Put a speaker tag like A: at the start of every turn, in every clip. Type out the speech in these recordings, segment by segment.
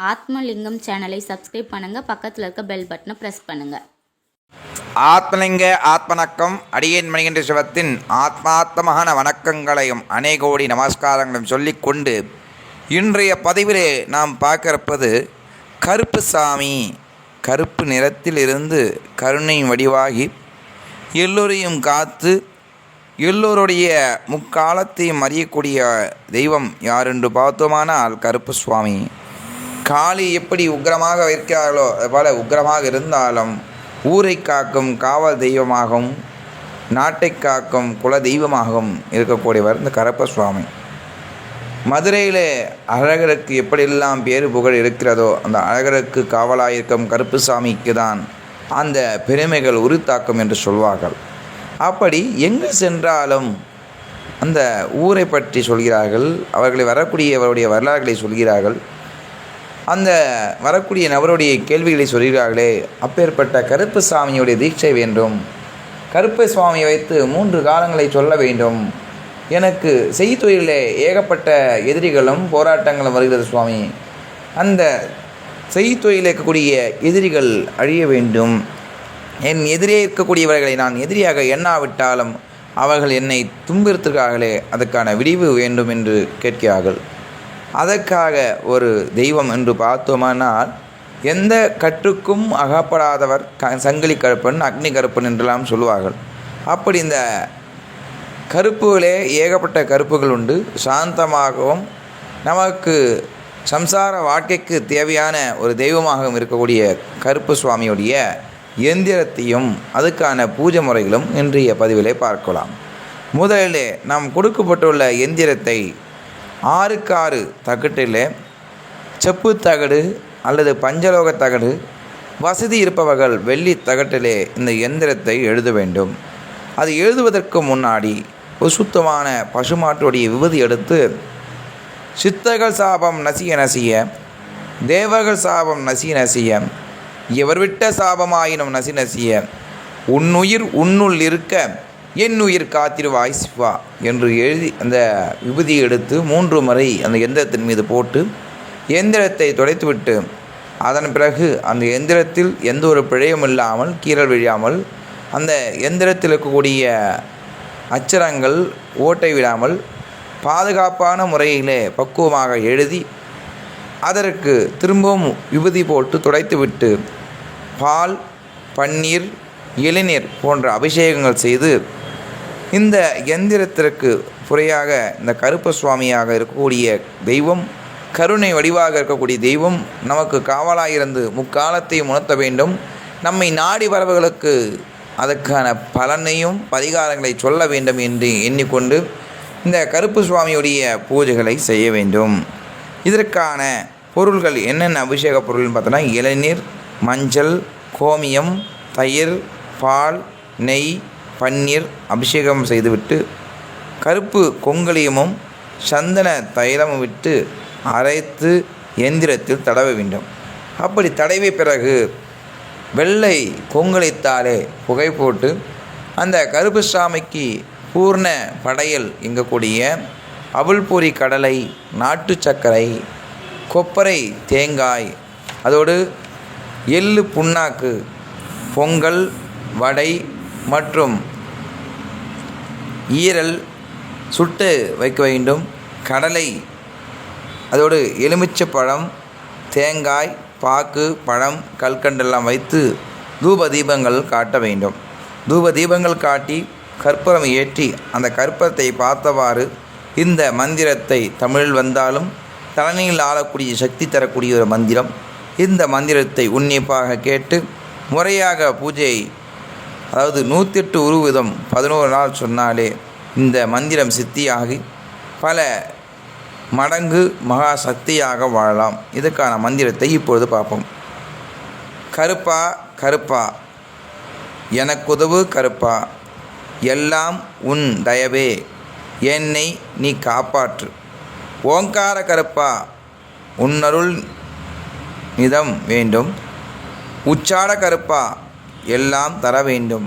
A: ஆத்மலிங்கம் சேனலை சப்ஸ்கிரைப் பண்ணுங்கள் பக்கத்தில் இருக்க பெல் பட்டனை ப்ரெஸ் பண்ணுங்கள்
B: ஆத்மலிங்க ஆத்மணக்கம் அடியேன் மணிகண்ட சிவத்தின் ஆத்மாத்மகான வணக்கங்களையும் அநேகோடி நமஸ்காரங்களையும் சொல்லிக்கொண்டு இன்றைய பதிவிலே நாம் பார்க்கிறப்பது கருப்பு சாமி. கருப்பு நிறத்திலிருந்து கருணை வடிவாகி எல்லோரையும் காத்து எல்லோருடைய முக்காலத்தையும் அறியக்கூடிய தெய்வம் யார் என்று பார்த்தோமானால் கருப்பு சுவாமி. காளி எப்படி உக்கிரமாக வைக்கிறார்களோ அதுபோல் உக்கிரமாக இருந்தாலும் ஊரை காக்கும் காவல் தெய்வமாகவும் நாட்டை காக்கும் குல தெய்வமாகவும் இருக்கக்கூடியவர் இந்த கரப்ப சுவாமி மதுரையிலே அழகருக்கு எப்படியெல்லாம் பேரு புகழ் இருக்கிறதோ அந்த அழகருக்கு காவலாயிருக்கும் கருப்பு சாமிக்கு தான் அந்த பெருமைகள் உரித்தாக்கும் என்று சொல்வார்கள். அப்படி எங்கு சென்றாலும் அந்த ஊரை பற்றி சொல்கிறார்கள் அவர்களை வரக்கூடியவருடைய வரலாறுகளை சொல்கிறார்கள். அந்த வரக்கூடிய நபருடைய கேள்விகளை சொல்கிறார்களே அப்பேற்பட்ட கருப்பு சாமியுடைய தீட்சை வேண்டும். கருப்பு சுவாமியை வைத்து மூன்று காலங்களை சொல்ல வேண்டும். எனக்கு செய்தொழிலே ஏகப்பட்ட எதிரிகளும் போராட்டங்களும் வருகிறது சுவாமி. அந்த செய்தொழில் இருக்கக்கூடிய எதிரிகள் அழிய வேண்டும். என் எதிரே இருக்கக்கூடியவர்களை நான் எதிரியாக எண்ணாவிட்டாலும் அவர்கள் என்னை துன்புறுத்துகிறார்களே அதுக்கான விடிவு வேண்டும் என்று கேட்கிறார்கள். அதற்காக ஒரு தெய்வம் என்று பார்த்தோமானால் எந்த கற்றுக்கும் அகப்படாதவர் க சங்கிலி கருப்பன் அக்னி கருப்பன் என்றெல்லாம் சொல்லுவார்கள். அப்படி இந்த கருப்புகளே ஏகப்பட்ட கருப்புகள் உண்டு. சாந்தமாகவும் நமக்கு சம்சார வாழ்க்கைக்கு தேவையான ஒரு தெய்வமாகவும் இருக்கக்கூடிய கருப்பு சுவாமியுடைய எந்திரத்தையும் அதுக்கான பூஜை முறைகளும் இன்றைய பதிவிலே பார்க்கலாம். முதலிலே நாம் கொடுக்கப்பட்டுள்ள எந்திரத்தை ஆறுக்கு ஆறு தகட்டில் செப்பு தகடு அல்லது பஞ்சலோக தகடு வசதி இருப்பவர்கள் வெள்ளி தகட்டிலே இந்த எந்திரத்தை எழுத வேண்டும். அது எழுதுவதற்கு முன்னாடி ஒரு சுத்தமான பசுமாட்டுடைய விபதி எடுத்து சித்தர்கள் சாபம் நசிய நசிய தேவர்கள் சாபம் நசிய நசிய எவர் விட்ட சாபமாயினும் நசி நசிய உன்னுயிர் உன்னுள் இருக்க என் உயிர் காத்திருவாய் சிவா என்று எழுதி அந்த விபூதியை எடுத்து மூன்று முறை அந்த எந்திரத்தின் மீது போட்டு எந்திரத்தை துடைத்துவிட்டு அதன் பிறகு அந்த எந்திரத்தில் எந்த ஒரு பிழையும் இல்லாமல் கீறல் விழாமல் அந்த எந்திரத்தில் இருக்கக்கூடிய அச்சரங்கள் ஓட்டை விடாமல் பாதுகாப்பான முறையிலே பக்குவமாக எழுதி அதற்கு திரும்பவும் விபூதி போட்டு துடைத்துவிட்டு பால் பன்னீர் இளநீர் போன்ற அபிஷேகங்கள் செய்து இந்த எந்திரத்திற்கு புறையாக இந்த கருப்ப சுவாமியாக இருக்கக்கூடிய தெய்வம் கருணை வடிவாக இருக்கக்கூடிய தெய்வம் நமக்கு காவலாக இருந்து முக்காலத்தையும் உணர்த்த வேண்டும். நம்மை நாடி வரவர்களுக்கு அதற்கான பலனையும் பரிகாரங்களை சொல்ல வேண்டும் என்று எண்ணிக்கொண்டு இந்த கருப்பு சுவாமியுடைய பூஜைகளை செய்ய வேண்டும். இதற்கான பொருள்கள் என்னென்ன? அபிஷேக பொருள்னு பார்த்தோன்னா இளநீர் மஞ்சள் கோமியம் தயிர் பால் நெய் பன்னீர் அபிஷேகம் செய்துவிட்டு கருப்பு கொங்கலியமும் சந்தன தைலமும் விட்டு அரைத்து எந்திரத்தில் தடவ வேண்டும். அப்படி தடவிய பிறகு வெள்ளை கொங்கலித்தாலே புகை போட்டு அந்த கருப்பு சாமிக்கு பூர்ண படையல் இங்கக்கூடிய அவுள்பூரி கடலை நாட்டு சர்க்கரை கொப்பரை தேங்காய் அதோடு எள்ளு புண்ணாக்கு பொங்கல் வடை மற்றும் ஈரல் சுட்டு வைக்க வேண்டும். கடலை அதோடு எலுமிச்சை தேங்காய் பாக்கு பழம் கல்கண்டெல்லாம் வைத்து தூப தீபங்கள் காட்ட வேண்டும். தூப தீபங்கள் காட்டி கற்பூரம் ஏற்றி அந்த கற்பத்தை பார்த்தவாறு இந்த மந்திரத்தை தமிழில் வந்தாலும் தலைமையில் ஆளக்கூடிய சக்தி தரக்கூடிய ஒரு மந்திரம். இந்த மந்திரத்தை உன்னிப்பாக கேட்டு முறையாக பூஜை அதாவது நூற்றெட்டு உருவிதம் பதினோரு நாள் சொன்னாலே இந்த மந்திரம் சித்தியாகி பல மடங்கு மகா சக்தியாக வாழலாம். இதுக்கான மந்திரத்தை இப்பொழுது பார்ப்போம். கருப்பா கருப்பா. எனக்குதவு கருப்பா. எல்லாம் உன் தயவே. என்னை நீ காப்பாற்று. ஓங்கார கருப்பா. உன்னருள் நிதம் வேண்டும். உச்சாட கருப்பா. எல்லாம் தர வேண்டும்.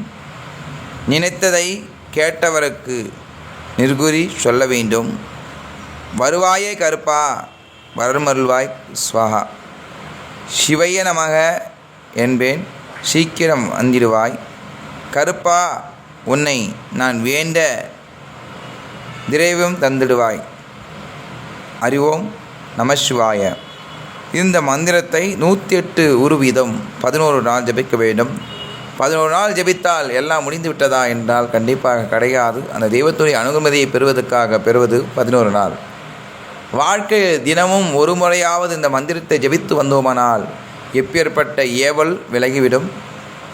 B: நினைத்ததை கேட்டவருக்கு நிர்குறி சொல்ல வேண்டும். வருவாயே கருப்பா வரமருள்வாய் ஸ்வஹா சிவைய நமக என்பேன் சீக்கிரம் வந்திடுவாய். கருப்பா உன்னை நான் வேண்ட விரைவும் தந்திடுவாய். அறிவோம் நமசிவாய இந்த மந்திரத்தை நூற்றி எட்டு ஒரு வீதம் பதினோரு நாள் ஜபிக்க வேண்டும். பதினோரு நாள் ஜெபித்தால் எல்லாம் முடிந்து விட்டதா என்றால் கண்டிப்பாக கிடையாது. அந்த தெய்வத்துடைய அனுமதியை பெறுவதற்காக பெறுவது பதினோரு நாள். வாழ்க்கையில் தினமும் ஒரு முறையாவது இந்த மந்திரத்தை ஜெபித்து வந்தோமானால் எப்பேற்பட்ட ஏவல் விலகிவிடும்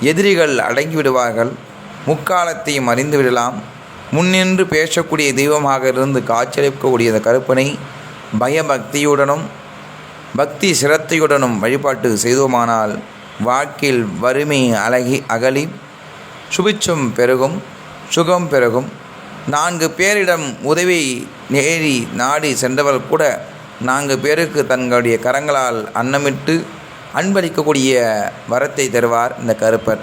B: எதிரிகள் அடங்கிவிடுவார்கள் முக்காலத்தையும் அறிந்து விடலாம் முன்னின்று பேசக்கூடிய தெய்வமாக இருந்து காட்சியளிக்கக்கூடிய இந்த கருப்பனை பயபக்தியுடனும் பக்தி சிரத்தையுடனும் வழிபாட்டு செய்தோமானால் வாழ்க்கையில் வறுமை அழகி அகலி சுபிச்சம் பெருகும் சுகம் பெருகும். நான்கு பேரிடம் உதவி நேரி நாடி சென்றவர் கூட நான்கு பேருக்கு தங்களுடைய கரங்களால் அன்னமிட்டு அன்பளிக்கக்கூடிய வரத்தை தருவார் இந்த கருப்பர்.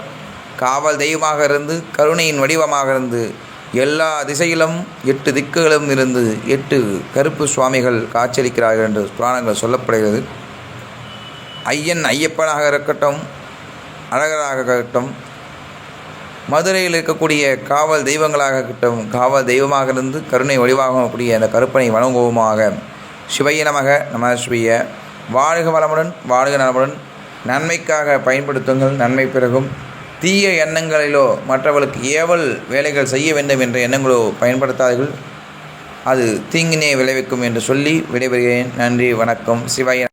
B: காவல் தெய்வமாக இருந்து கருணையின் வடிவமாக இருந்து எல்லா திசையிலும் எட்டு திக்குகளும் இருந்து எட்டு கருப்பு சுவாமிகள் காட்சியளிக்கிறார்கள் என்று புராணங்கள் சொல்லப்படுகிறது. ஐயன் ஐயப்பனாக இருக்கட்டும் அழகராக இருக்கட்டும் மதுரையில் இருக்கக்கூடிய காவல் தெய்வங்களாக இருக்கட்டும் காவல் தெய்வமாக இருந்து கருணை வடிவாகக்கூடிய அந்த கருப்பனை வணங்குவோமாக. சிவைய நமக நம சிவைய. வாழ்க வளமுடன் வாழ்க நலமுடன். நன்மைக்காக பயன்படுத்துங்கள் நன்மை பிறகும் தீய எண்ணங்களிலோ மற்றவர்களுக்கு ஏவல் வேலைகள் செய்ய வேண்டும் என்ற எண்ணங்களோ பயன்படுத்தாதீர்கள். அது தீங்கினே விளைவிக்கும் என்று சொல்லி விடைபெறுகிறேன். நன்றி வணக்கம். சிவாய